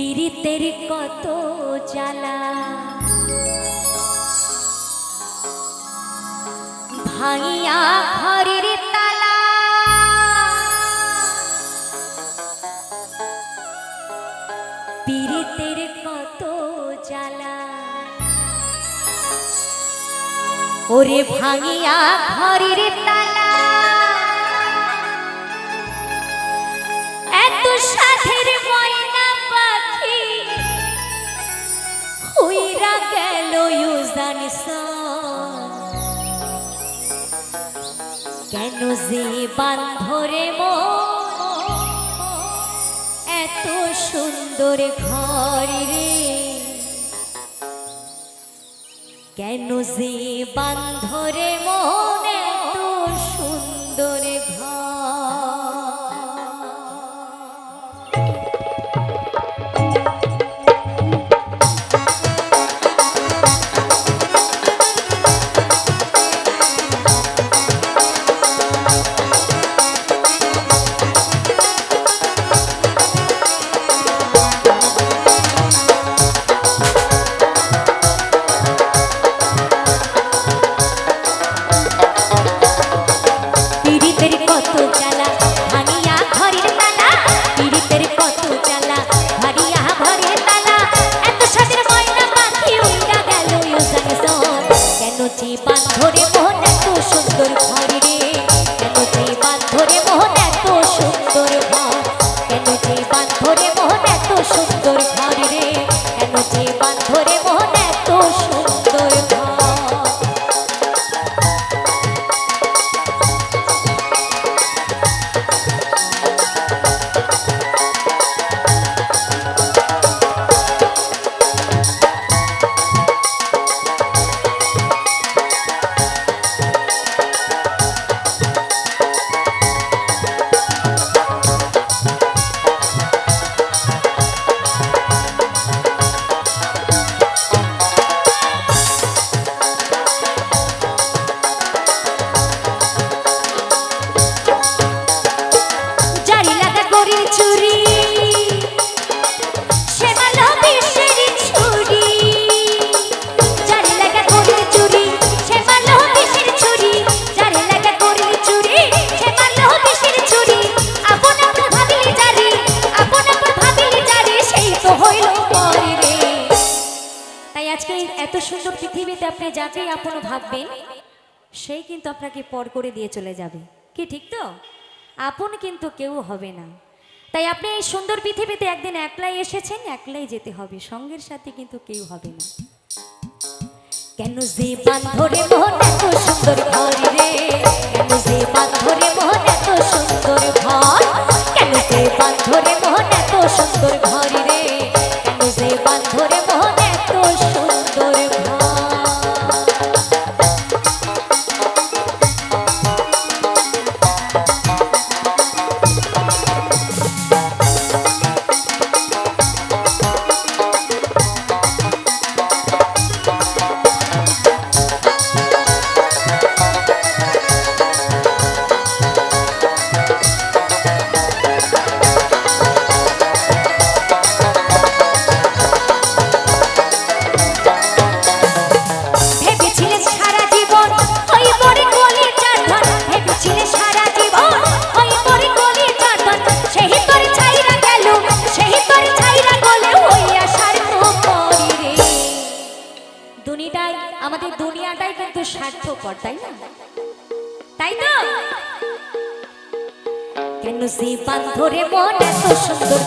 পীড়িতের কত জ্বালা। ভাইয়া ঘরের তালা। পীড়িতের কত জ্বালা। ওরে ভাঙিয়া ঘরের তালা। এত সাথের গেল ইউজান কেন যে বান্ধরে মো এত সুন্দর ঘর রে। কেন যে বান্ধরে মন যে বান্ধরে তো সুন্দর ঘর আজকে এই এত সুন্দর পৃথিবীতে আপনি যাকেই আপন ভাববেন, সেই কিন্তু আপনাকে পর করে দিয়ে চলে যাবে। কি ঠিক তো? আপন কিন্তু কেউ হবে না। তাই আপনি এই সুন্দর পৃথিবীতে একদিন একলাই এসেছেন, একলাই যেতে হবে, সঙ্গের সাথে কিন্তু কেউ হবে না। কেন যে বান্ধরে মোহন এত সুন্দর ঘর রে? কেন যে বান্ধরে মোহন এত সুন্দর ঘর? কেন যে বান্ধরে মোহন এত সুন্দর ঘর দুনিয়াটাই, আমাদের দুনিয়াটাই কিন্তু স্বার্থপর, তাই না? তাই তো? কেন সে বান্ধরে মন এত সুন্দর